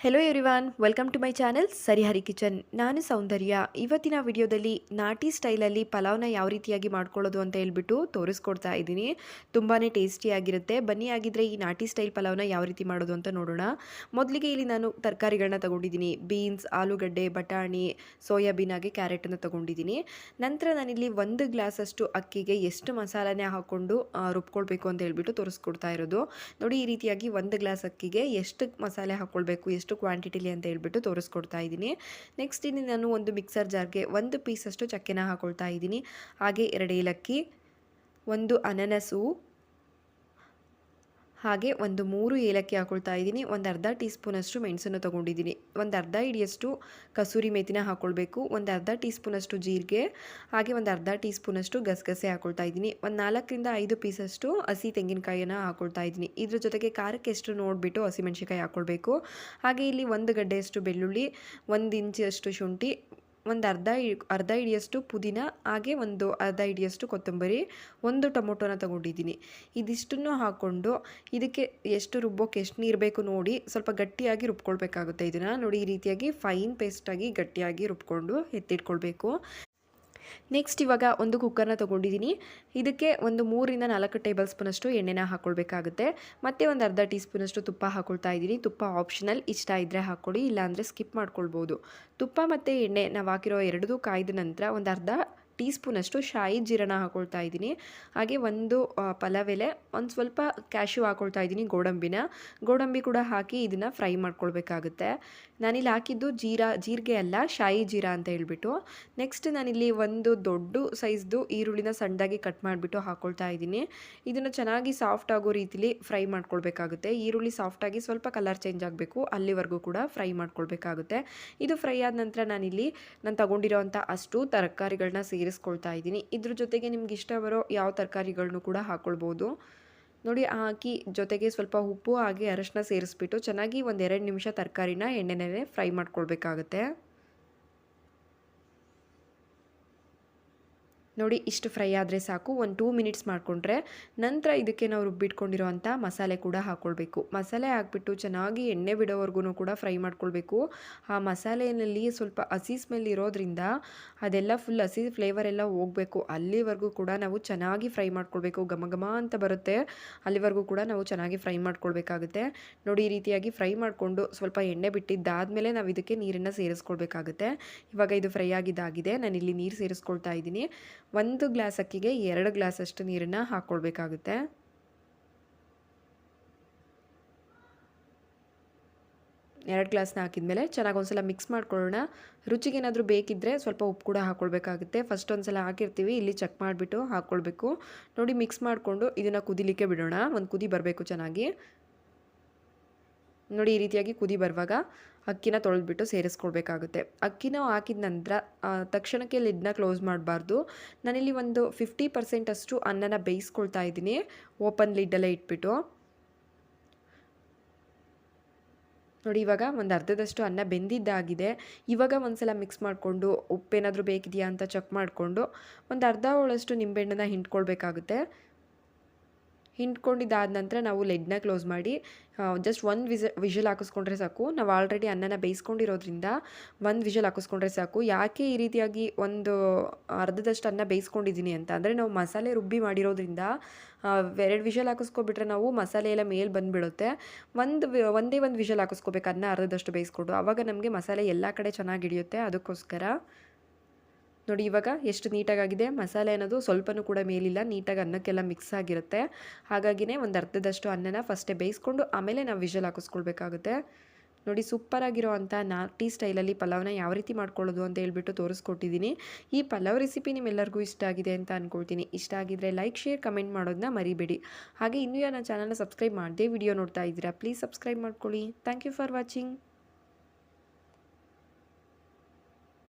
Hello everyone welcome to my channel ಸರಿಹರಿ kitchen ನಾನು ಸೌಂದರ್ಯ. ಇವತ್ತಿನ ವಿಡಿಯೋದಲ್ಲಿ ನಾಟಿ ಸ್ಟೈಲಲ್ಲಿ ಪಲಾವ್ನ ಯಾವ ರೀತಿಯಾಗಿ ಮಾಡ್ಕೊಳ್ಳೋದು ಅಂತ ಹೇಳ್ಬಿಟ್ಟು ತೋರಿಸ್ಕೊಡ್ತಾ ಇದ್ದೀನಿ. ತುಂಬಾ ಟೇಸ್ಟಿಯಾಗಿರುತ್ತೆ ಬನ್ನಿ ಆಗಿದ್ರೆ ಈ ನಾಟಿ ಸ್ಟೈಲ್ ಪಲಾವ್ನ ಯಾವ ರೀತಿ ಮಾಡೋದು ಅಂತ ನೋಡೋಣ. ಮೊದಲಿಗೆ ಇಲ್ಲಿ ನಾನು ತರಕಾರಿಗಳನ್ನ ತಗೊಂಡಿದ್ದೀನಿ. ಬೀನ್ಸ್, ಆಲೂಗಡ್ಡೆ, ಬಟಾಣಿ, ಸೋಯಾಬೀನ್ ಹಾಗೆ ಕ್ಯಾರೆಟನ್ನು ತಗೊಂಡಿದ್ದೀನಿ. ನಂತರ ನಾನಿಲ್ಲಿ ಒಂದು ಗ್ಲಾಸಷ್ಟು ಅಕ್ಕಿಗೆ ಎಷ್ಟು ಮಸಾಲನೇ ಹಾಕ್ಕೊಂಡು ರುಬ್ಕೊಳ್ಬೇಕು ಅಂತ ಹೇಳ್ಬಿಟ್ಟು ತೋರಿಸ್ಕೊಡ್ತಾ ಇರೋದು. ನೋಡಿ ಈ ರೀತಿಯಾಗಿ ಒಂದು ಗ್ಲಾಸ್ ಅಕ್ಕಿಗೆ ಎಷ್ಟು ಮಸಾಲೆ ಹಾಕ್ಕೊಳ್ಬೇಕು ಕ್ವಾಂಟಿಟಿಲಿ ಅಂತ ಹೇಳ್ಬಿಟ್ಟು ತೋರಿಸ್ಕೊಡ್ತಾ ಇದ್ದೀನಿ. ನೆಕ್ಸ್ಟ್ ಇಲ್ಲಿ ನಾನು ಒಂದು ಮಿಕ್ಸರ್ ಜಾರ್ಗೆ ಒಂದು ಪೀಸಷ್ಟು ಚಕ್ಕೆನ ಹಾಕೊಳ್ತಾ ಇದ್ದೀನಿ. ಹಾಗೆ ಎರಡು ಏಲಕ್ಕಿ, ಒಂದು ಅನನಸು ಹಾಗೆ ಒಂದು ಮೂರು ಏಲಕ್ಕಿ ಹಾಕೊಳ್ತಾ ಇದ್ದೀನಿ. ಒಂದು ಅರ್ಧ ಟೀ ಸ್ಪೂನಷ್ಟು ಮೆಣಸನ್ನು ತೊಗೊಂಡಿದ್ದೀನಿ. ಒಂದು ಅರ್ಧ ಹಿಡಿಯಷ್ಟು ಕಸೂರಿ ಮೇಥಿನ ಹಾಕ್ಕೊಳ್ಬೇಕು ಒಂದು ಅರ್ಧ ಟೀ ಸ್ಪೂನಷ್ಟು ಜೀರಿಗೆ. ಹಾಗೆ ಒಂದು ಅರ್ಧ ಟೀ ಸ್ಪೂನಷ್ಟು ಗಸಗಸೆ ಹಾಕ್ಕೊಳ್ತಾ ಇದ್ದೀನಿ. ಒಂದು ನಾಲ್ಕರಿಂದ ಐದು ಪೀಸಷ್ಟು ಹಸಿ ತೆಂಗಿನಕಾಯಿಯನ್ನು ಹಾಕ್ಕೊಳ್ತಾ ಇದ್ದೀನಿ. ಇದ್ರ ಜೊತೆಗೆ ಖಾರಕ್ಕೆ ಎಷ್ಟು ನೋಡಿಬಿಟ್ಟು ಹಸಿಮೆಣ್ಸಿಕಾಯಿ ಹಾಕ್ಕೊಳ್ಬೇಕು ಹಾಗೆ ಇಲ್ಲಿ ಒಂದು ಗಡ್ಡೆಯಷ್ಟು ಬೆಳ್ಳುಳ್ಳಿ, ಒಂದು ಇಂಚಷ್ಟು ಶುಂಠಿ ಒಂದು ಅರ್ಧ ಅರ್ಧ ಹಿಡಿಯಷ್ಟು ಪುದೀನ, ಹಾಗೆ ಒಂದು ಅರ್ಧ ಹಿಡಿಯಷ್ಟು ಕೊತ್ತಂಬರಿ, ಒಂದು ಟೊಮೊಟೊನ ತಗೊಂಡಿದ್ದೀನಿ. ಇದಿಷ್ಟನ್ನು ಹಾಕ್ಕೊಂಡು ಇದಕ್ಕೆ ಎಷ್ಟು ರುಬ್ಬೋಕೆ ಎಷ್ಟು ನೀರು ಬೇಕು ನೋಡಿ ಸ್ವಲ್ಪ ಗಟ್ಟಿಯಾಗಿ ರುಬ್ಕೊಳ್ಬೇಕಾಗುತ್ತೆ. ಇದನ್ನು ನೋಡಿ ಈ ರೀತಿಯಾಗಿ ಫೈನ್ ಪೇಸ್ಟಾಗಿ ಗಟ್ಟಿಯಾಗಿ ರುಬ್ಕೊಂಡು ಎತ್ತಿಟ್ಕೊಳ್ಬೇಕು. ನೆಕ್ಸ್ಟ್ ಇವಾಗ ಒಂದು ಕುಕ್ಕರ್ನ ತೊಗೊಂಡಿದ್ದೀನಿ ಇದಕ್ಕೆ ಒಂದು ಮೂರಿಂದ ನಾಲ್ಕು ಟೇಬಲ್ ಸ್ಪೂನಷ್ಟು ಎಣ್ಣೆನ ಹಾಕ್ಕೊಳ್ಬೇಕಾಗುತ್ತೆ ಮತ್ತು ಒಂದು ಅರ್ಧ ಟೀ ಸ್ಪೂನಷ್ಟು ತುಪ್ಪ ಹಾಕ್ಕೊಳ್ತಾ ಇದ್ದೀನಿ. ತುಪ್ಪ ಆಪ್ಷನಲ್ ಇಷ್ಟ ಇದ್ದರೆ ಹಾಕ್ಕೊಳ್ಳಿ, ಇಲ್ಲಾಂದರೆ ಸ್ಕಿಪ್ ಮಾಡ್ಕೊಳ್ಬೋದು. ತುಪ್ಪ ಮತ್ತು ಎಣ್ಣೆ ನಾವು ಹಾಕಿರೋ ಎರಡೂ ಕಾಯ್ದ ನಂತರ ಒಂದು ಅರ್ಧ ಟೀ ಸ್ಪೂನಷ್ಟು ಶಾಯಿ ಜೀರಣ ಹಾಕ್ಕೊಳ್ತಾ ಇದ್ದೀನಿ. ಹಾಗೆ ಒಂದು ಪಲಾವೆಲೆ, ಒಂದು ಸ್ವಲ್ಪ ಕ್ಯಾಶ್ಯೂ ಹಾಕ್ಕೊಳ್ತಾ ಇದ್ದೀನಿ ಗೋಡಂಬಿನ. ಗೋಡಂಬಿ ಕೂಡ ಹಾಕಿ ಇದನ್ನು ಫ್ರೈ ಮಾಡ್ಕೊಳ್ಬೇಕಾಗುತ್ತೆ. ನಾನಿಲ್ಲಿ ಹಾಕಿದ್ದು ಜೀರಾ, ಜೀರಿಗೆ ಅಲ್ಲ, ಶಾಯಿ ಜೀರಾ ಅಂತ ಹೇಳ್ಬಿಟ್ಟು. ನೆಕ್ಸ್ಟ್ ನಾನಿಲ್ಲಿ ಒಂದು ದೊಡ್ಡ ಸೈಜ್ದು ಈರುಳ್ಳಿನ ಸಣ್ಣದಾಗಿ ಕಟ್ ಮಾಡಿಬಿಟ್ಟು ಹಾಕೊಳ್ತಾ ಇದ್ದೀನಿ. ಇದನ್ನು ಚೆನ್ನಾಗಿ ಸಾಫ್ಟ್ ಆಗೋ ರೀತಿಲಿ ಫ್ರೈ ಮಾಡ್ಕೊಳ್ಬೇಕಾಗುತ್ತೆ. ಈರುಳ್ಳಿ ಸಾಫ್ಟಾಗಿ ಸ್ವಲ್ಪ ಕಲರ್ ಚೇಂಜ್ ಆಗಬೇಕು, ಅಲ್ಲಿವರೆಗೂ ಕೂಡ ಫ್ರೈ ಮಾಡ್ಕೊಳ್ಬೇಕಾಗುತ್ತೆ. ಇದು ಫ್ರೈ ಆದ ನಂತರ ನಾನಿಲ್ಲಿ, ನಾನು ತಗೊಂಡಿರೋವಂಥ ಅಷ್ಟು ತರಕಾರಿಗಳನ್ನ ಸೇರಿಸ್ಕೊಳ್ತಾ ಇದ್ದೀನಿ. ಇದ್ರ ಜೊತೆಗೆ ನಿಮ್ಗೆ ಇಷ್ಟ ಬರೋ ಯಾವ ತರಕಾರಿಗಳನ್ನೂ ಕೂಡ ಹಾಕ್ಕೊಳ್ಬೋದು ನೋಡಿ ಹಾಕಿ ಜೊತೆಗೆ ಸ್ವಲ್ಪ ಉಪ್ಪು ಹಾಗೆ ಅರಶಿನ ಸೇರಿಸ್ಬಿಟ್ಟು ಚೆನ್ನಾಗಿ ಒಂದು ಎರಡು ನಿಮಿಷ ತರಕಾರಿನ ಎಣ್ಣೆನಲ್ಲೇ ಫ್ರೈ ಮಾಡ್ಕೊಳ್ಬೇಕಾಗತ್ತೆ. ನೋಡಿ, ಇಷ್ಟು ಫ್ರೈ ಆದರೆ ಸಾಕು. ಒಂದು ಟೂ ಮಿನಿಟ್ಸ್ ಮಾಡಿಕೊಂಡ್ರೆ ನಂತರ ಇದಕ್ಕೆ ನಾವು ರುಬ್ಬಿಟ್ಕೊಂಡಿರೋ ಅಂಥ ಮಸಾಲೆ ಕೂಡ ಹಾಕ್ಕೊಳ್ಬೇಕು ಮಸಾಲೆ ಹಾಕ್ಬಿಟ್ಟು ಚೆನ್ನಾಗಿ ಎಣ್ಣೆ ಬಿಡೋವರೆಗೂ ಕೂಡ ಫ್ರೈ ಮಾಡ್ಕೊಳ್ಬೇಕು. ಆ ಮಸಾಲೆಯಲ್ಲಿ ಸ್ವಲ್ಪ ಹಸಿ ಸ್ಮೆಲ್ ಇರೋದ್ರಿಂದ ಅದೆಲ್ಲ ಫುಲ್ ಹಸಿ ಫ್ಲೇವರ್ ಎಲ್ಲ ಹೋಗಬೇಕು. ಅಲ್ಲಿವರೆಗೂ ಕೂಡ ನಾವು ಚೆನ್ನಾಗಿ ಫ್ರೈ ಮಾಡ್ಕೊಳ್ಬೇಕು. ಘಮ ಘಮ ಅಂತ ಬರುತ್ತೆ. ಅಲ್ಲಿವರೆಗೂ ಕೂಡ ನಾವು ಚೆನ್ನಾಗಿ ಫ್ರೈ ಮಾಡ್ಕೊಳ್ಬೇಕಾಗುತ್ತೆ. ನೋಡಿ, ಈ ರೀತಿಯಾಗಿ ಫ್ರೈ ಮಾಡಿಕೊಂಡು ಸ್ವಲ್ಪ ಎಣ್ಣೆ ಬಿಟ್ಟಿದ್ದಾದಮೇಲೆ ನಾವು ಇದಕ್ಕೆ ನೀರನ್ನು ಸೇರಿಸ್ಕೊಳ್ಬೇಕಾಗುತ್ತೆ. ಇವಾಗ ಇದು ಫ್ರೈ ಆಗಿದ್ದಾಗಿದೆ. ನಾನು ಇಲ್ಲಿ ನೀರು ಸೇರಿಸ್ಕೊಳ್ತಾ ಇದ್ದೀನಿ. ಒಂದು ಗ್ಲಾಸ್ ಅಕ್ಕಿಗೆ ಎರಡು ಗ್ಲಾಸಷ್ಟು ನೀರನ್ನು ಹಾಕ್ಕೊಳ್ಬೇಕಾಗುತ್ತೆ ಎರಡು ಗ್ಲಾಸ್ನ ಹಾಕಿದ್ಮೇಲೆ ಚೆನ್ನಾಗಿ ಒಂದ್ಸಲ ಮಿಕ್ಸ್ ಮಾಡ್ಕೊಳ್ಳೋಣ. ರುಚಿಗೆ ಏನಾದರೂ ಬೇಕಿದ್ದರೆ ಸ್ವಲ್ಪ ಉಪ್ಪು ಕೂಡ ಹಾಕ್ಕೊಳ್ಬೇಕಾಗುತ್ತೆ ಫಸ್ಟ್ ಒಂದ್ಸಲ ಹಾಕಿರ್ತೀವಿ, ಇಲ್ಲಿ ಚೆಕ್ ಮಾಡಿಬಿಟ್ಟು ಹಾಕ್ಕೊಳ್ಬೇಕು ನೋಡಿ ಮಿಕ್ಸ್ ಮಾಡಿಕೊಂಡು ಇದನ್ನು ಕುದಿಲಿಕ್ಕೆ ಬಿಡೋಣ. ಒಂದು ಕುದಿ ಬರಬೇಕು ಚೆನ್ನಾಗಿ. ನೋಡಿ, ಈ ರೀತಿಯಾಗಿ ಕುದಿ ಬರುವಾಗ ಅಕ್ಕಿನ ತೊಳೆದ್ಬಿಟ್ಟು ಸೇರಿಸ್ಕೊಳ್ಬೇಕಾಗುತ್ತೆ. ಅಕ್ಕಿನ ಹಾಕಿದ ನಂತರ ತಕ್ಷಣಕ್ಕೆ ಲಿಡ್ನ ಕ್ಲೋಸ್ ಮಾಡಬಾರ್ದು. ನಾನಿಲ್ಲಿ ಒಂದು ಫಿಫ್ಟಿ ಪರ್ಸೆಂಟ್ ಅಷ್ಟು ಅನ್ನನ ಬೇಯಿಸ್ಕೊಳ್ತಾ ಇದ್ದೀನಿ. ಓಪನ್ ಲಿಡ್ಡಲ್ಲೇ ಇಟ್ಬಿಟ್ಟು. ನೋಡಿ, ಇವಾಗ ಒಂದು ಅರ್ಧದಷ್ಟು ಅನ್ನ ಬೆಂದಿದ್ದಾಗಿದೆ. ಇವಾಗ ಒಂದ್ಸಲ ಮಿಕ್ಸ್ ಮಾಡಿಕೊಂಡು ಉಪ್ಪೇನಾದರೂ ಬೇಕಿದೆಯಾ ಅಂತ ಚೆಕ್ ಮಾಡಿಕೊಂಡು ಒಂದು ಅರ್ಧ ಹೋಳಷ್ಟು ನಿಂಬೆಹಣ್ಣನ್ನ ಹಿಂಡ್ಕೊಳ್ಬೇಕಾಗುತ್ತೆ. ಹಿಂಡ್ಕೊಂಡಿದ್ದಾದ ನಂತರ ನಾವು ಲೆಡ್ನ ಕ್ಲೋಸ್ ಮಾಡಿ ಜಸ್ಟ್ ಒಂದು ವಿಸ ವಿಷಲ್ ಹಾಕಿಸ್ಕೊಂಡ್ರೆ ಸಾಕು. ನಾವು ಆಲ್ರೆಡಿ ಅನ್ನನ ಬೇಯಿಸ್ಕೊಂಡಿರೋದ್ರಿಂದ ಒಂದು ವಿಷಲ್ ಹಾಕಿಸ್ಕೊಂಡ್ರೆ ಸಾಕು. ಯಾಕೆ ಈ ರೀತಿಯಾಗಿ ಒಂದು ಅರ್ಧದಷ್ಟು ಅನ್ನ ಬೇಯಿಸ್ಕೊಂಡಿದ್ದೀನಿ ಅಂತ ಅಂದರೆ, ನಾವು ಮಸಾಲೆ ರುಬ್ಬಿ ಮಾಡಿರೋದ್ರಿಂದ ಎರಡು ವಿಷಲ್ ಹಾಕಿಸ್ಕೊಬಿಟ್ರೆ ನಾವು ಮಸಾಲೆ ಎಲ್ಲ ಮೇಲೆ ಬಂದುಬಿಡುತ್ತೆ. ಒಂದು ಒಂದೇ ಒಂದು ವಿಷಲ್ ಹಾಕಿಸ್ಕೋಬೇಕು ಅನ್ನ ಅರ್ಧದಷ್ಟು ಬೇಯಿಸ್ಕೊಂಡು. ಆವಾಗ ನಮಗೆ ಮಸಾಲೆ ಎಲ್ಲ ಕಡೆ ಚೆನ್ನಾಗಿ ಹಿಡಿಯುತ್ತೆ. ಅದಕ್ಕೋಸ್ಕರ ನೋಡಿ, ಇವಾಗ ಎಷ್ಟು ನೀಟಾಗಿದೆ ಮಸಾಲೆ ಅನ್ನೋದು ಸ್ವಲ್ಪನೂ ಕೂಡ ಮೇಲಿಲ್ಲ. ನೀಟಾಗಿ ಅನ್ನಕ್ಕೆಲ್ಲ ಮಿಕ್ಸ್ ಆಗಿರುತ್ತೆ. ಹಾಗಾಗಿನೇ ಒಂದು ಅರ್ಧದಷ್ಟು ಅನ್ನನ ಫಸ್ಟೇ ಬೇಯಿಸ್ಕೊಂಡು ಆಮೇಲೆ ನಾವು ವಿಷಲ್ ಹಾಕಿಸ್ಕೊಳ್ಬೇಕಾಗುತ್ತೆ. ನೋಡಿ ಸೂಪರಾಗಿರೋ ಅಂಥ ನಾಟಿ ಸ್ಟೈಲಲ್ಲಿ ಪಲಾವ್ನ ಯಾವ ರೀತಿ ಮಾಡ್ಕೊಳ್ಳೋದು ಅಂತ ಹೇಳ್ಬಿಟ್ಟು ತೋರಿಸ್ಕೊಟ್ಟಿದ್ದೀನಿ ಈ ಪಲಾವ್ ರೆಸಿಪಿ ನಿಮ್ಮೆಲ್ಲರಿಗೂ ಇಷ್ಟ ಆಗಿದೆ ಅಂತ ಅಂದ್ಕೊಳ್ತೀನಿ ಇಷ್ಟ ಆಗಿದ್ರೆ ಲೈಕ್ ಶೇರ್ ಕಮೆಂಟ್ ಮಾಡೋದನ್ನ ಮರಿಬೇಡಿ. ಹಾಗೆ ಇನ್ನೂ ನನ್ನ ಚಾನಲ್ನ ಸಬ್ಸ್ಕ್ರೈಬ್ ಮಾಡದೆ ವಿಡಿಯೋ ನೋಡ್ತಾ ಇದ್ದೀರಾ ಪ್ಲೀಸ್ ಸಬ್ಸ್ಕ್ರೈಬ್ ಮಾಡ್ಕೊಳ್ಳಿ. Thank you for watching